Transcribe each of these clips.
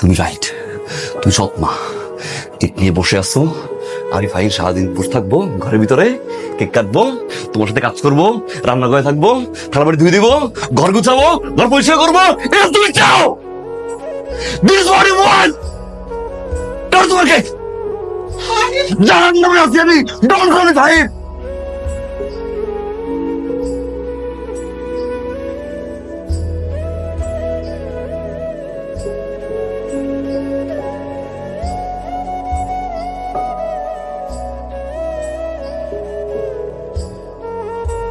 তুমি রাইট তুমি সৎ মা। কেক নিয়ে বসে আছো। আমি ফাইন সারাদিন বসে থাকব ঘরের ভিতরে কেক কাটবো তোমার সাথে কাজ করব রান্না করে থাকব থালা বাড়ি ধুয়ে দিবো ঘর গুছাবো ঘর পরিষ্কার করব। এটা তুমি চাও দিস হোয়াট ইউ ওয়ান্ট নামে আছি আমি ডোন্ট ফাইন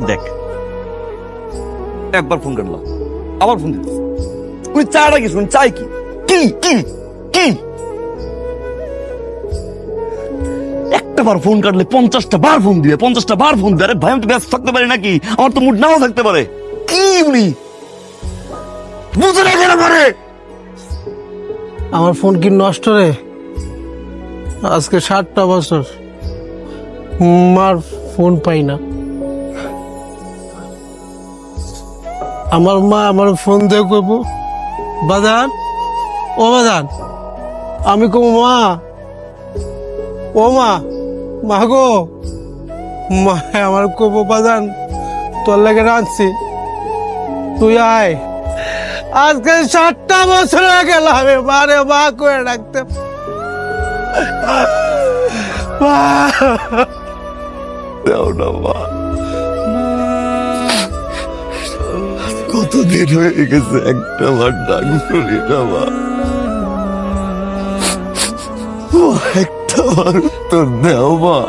দেখ। একবার ফোন কাটলাম আবার ফোন দিতে তুমি চাটা কি শুন চাই কি? কি কি কি একটা বার ফোন কাটলে পঞ্চাশটা বার ফোন দিবে, পঞ্চাশটা বার ফোন দিবে। আরে ভাই, আমি তো ব্যস্ত থাকতে পারি নাকি? আমার তো মুড নাও থাকতে পারে। কি উনি? বুঝে না কেন পারে? আমার ফোন কি নষ্ট রে? আজকে ষাটটা বছর। মার ফোন পাই না। আমার মা আমার ফোন দিয়ে কইব, বাজান, ও বাজান, আমি কব মা, ও মা মা গো, মা আমার কব বাজান, তোর লাগে রাঁধছি, তুই আয়। আজকে ষাটটা বছর গেল, আমি মারে মা করে রাখতে মা। দাও না, মা। কতদিন হয়ে গেছে একটা বার ডাক শুনি না মা। একটা বার তো দাও মা।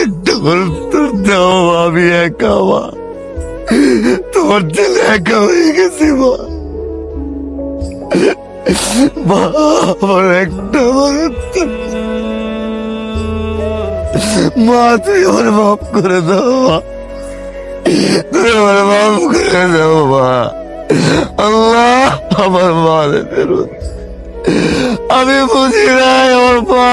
একটা আমি একা মা। তোমার ছেলে একা হয়ে গেছে মা। মা, আমার একটা বার মা, তুই আমার মাফ করে দাও, মা। তুই আমার মাফ করে দাও, মা। আল্লাহ, আমার মা ফেরত। আমি বুঝি নাই আমার মা।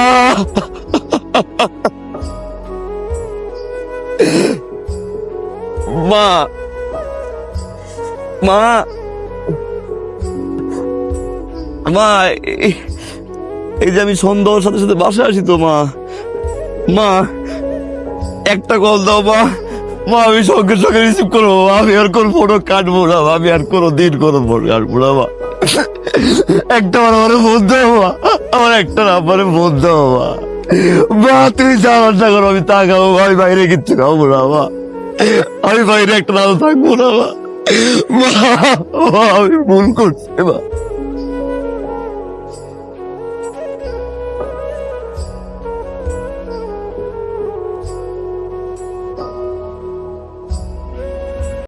মা মা। মা এই যে আমি সন্ধ্যার সাথে সাথে বাসায় আসি তো, মা। মা একটা কল দাও মা। মা আমি সঙ্গে সঙ্গে রিসিভ করব আমি আর কোন ফটো কাটবো না আমি আর কোনো দিন কোনো ফটো কাটবো না মা। একটা বার আমার ফোন দাও মা। আমার একটা নাম্বারে ফোন দাও মা। মা তুমি যা রান্না করো আমি তা খাব আমি বাইরে কিচ্ছু খাব না মা। আমি বাইরে একটা নাম থাকব না মা মা, আমি ভুল করছি মা।